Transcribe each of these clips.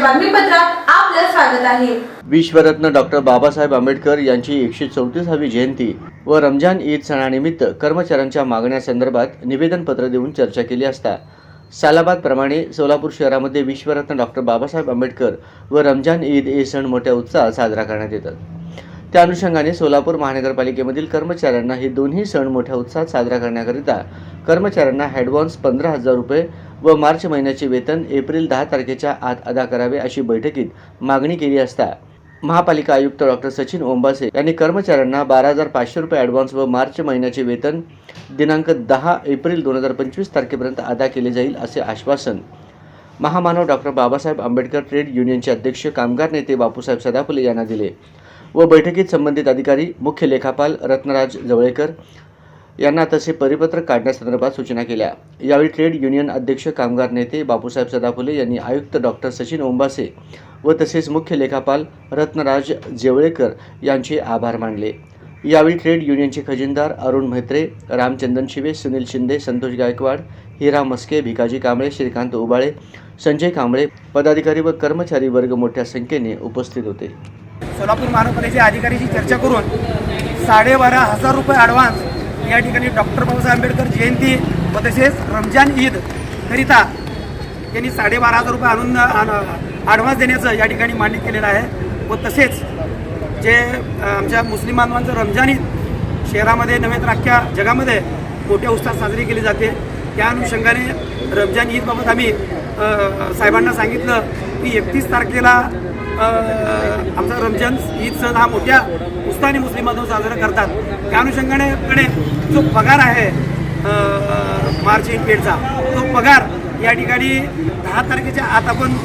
आपलं स्वागत आहे. विश्वरत्न डॉक्टर बाबासाहेब आंबेडकर यांची एकशे चौतीसावी जयंती व रमजान ईद सणानिमित्त कर्मचाऱ्यांच्या मागण्यासंदर्भात निवेदनपत्र देऊन चर्चा केली असता. सालाबादप्रमाणे सोलापूर शहरामध्ये विश्वरत्न डॉक्टर बाबासाहेब आंबेडकर व रमजान ईद हे सण मोठ्या उत्साहात साजरा करण्यात येतात. त्या अनुषंगाने सोलापूर महानगरपालिकेमधील कर्मचाऱ्यांना हे दोन्ही सण मोठ्या उत्साहात साजरा करण्याकरिता कर्मचाऱ्यांना हॅडव्हान्स पंधरा हजार रुपये व मार्च महिन्याचे वेतन एप्रिल दहा तारखेच्या आत अदा करावे अशी बैठकीत मागणी केली असता महापालिका आयुक्त डॉक्टर सचिन ओंबासे यांनी कर्मचाऱ्यांना बारा हजार पाचशे रुपये ॲडव्हान्स व मार्च महिन्याचे वेतन दिनांक दहा एप्रिल दोन हजार पंचवीस तारखेपर्यंत अदा केले जाईल असे आश्वासन महामानव डॉक्टर बाबासाहेब आंबेडकर ट्रेड युनियनचे अध्यक्ष कामगार नेते बापूसाहेब सदाफुले यांना दिले व बैठकीत संबंधित अधिकारी मुख्य लेखापाल रत्नराज जवळेकर यांना तसे परिपत्रक काढण्यासंदर्भात सूचना केल्या. यावेळी ट्रेड युनियन अध्यक्ष कामगार नेते बापूसाहेब सदाफुले यांनी आयुक्त डॉक्टर सचिन ओंबासे व तसेच मुख्य लेखापाल रत्नराज जेवळेकर यांचे आभार मानले. यावेळी ट्रेड युनियनचे खजिनदार अरुण म्हेत्रे रामचंदन शिवे सुनील शिंदे संतोष गायकवाड हिरा मस्के भिकाजी कांबळे श्रीकांत उबाळे संजय कांबळे पदाधिकारी व कर्मचारी वर्ग मोठ्या संख्येने उपस्थित होते. सोलापूर महानगरपालिकेच्या अधिकाऱ्याशी चर्चा करून साडेबारा हजार रुपये ॲडव्हान्स या ठिकाणी डॉक्टर बाबासाहेब आंबेडकर जयंती व तसेच रमजान ईद करिता यांनी साडेबारा हजार रुपये आणून ॲडव्हान्स देण्याचं या ठिकाणी मान्य केलेलं आहे. व तसेच जे आमच्या मुस्लिम बांधवांचं रमजान ईद शहरामध्ये नव्हे तर अख्ख्या जगामध्ये मोठ्या उत्साहात साजरी केली जाते. त्या अनुषंगाने रमजान ईदबाबत आम्ही साहेबांना सांगितलं की एकतीस तारखेला आमचा रमजान ईद सण हा मोठ्या उत्साहाने मुस्लिम बांधव साजरा करतात. त्या अनुषंगाने कडे जो पगार आहे मार्च पेडचा तो पगार या ठिकाणी दहा तारखेच्या आत आपण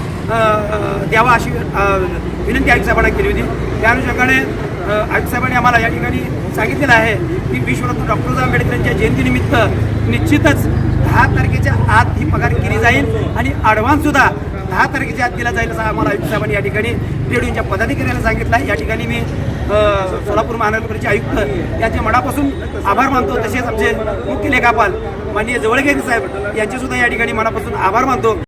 द्यावा अशी विनंती आयुक्त साहेबांना केली होती. त्या अनुषंगाने आयुक्त साहेबांनी आम्हाला या ठिकाणी सांगितलेलं आहे की विश्वरत्न डॉक्टर आंबेडकरांच्या जयंतीनिमित्त निश्चितच दहा तारखेच्या आत ही पगार केली जाईल आणि ॲडव्हान्ससुद्धा दहा तारखेच्या आत दिला जाईल असं आम्हाला आयुक्त साहेबांनी या ठिकाणी रेडिओच्या पदाधिकाऱ्यांना सांगितलं आहे. या ठिकाणी मी सोलापूर महानगरपालिकेचे आयुक्त याचे मनापासून आभार मानतो. तसेच आमचे मुख्य लेखापाल माननीय जवळगे साहेब यांचे सुद्धा या ठिकाणी मनापासून आभार मानतो.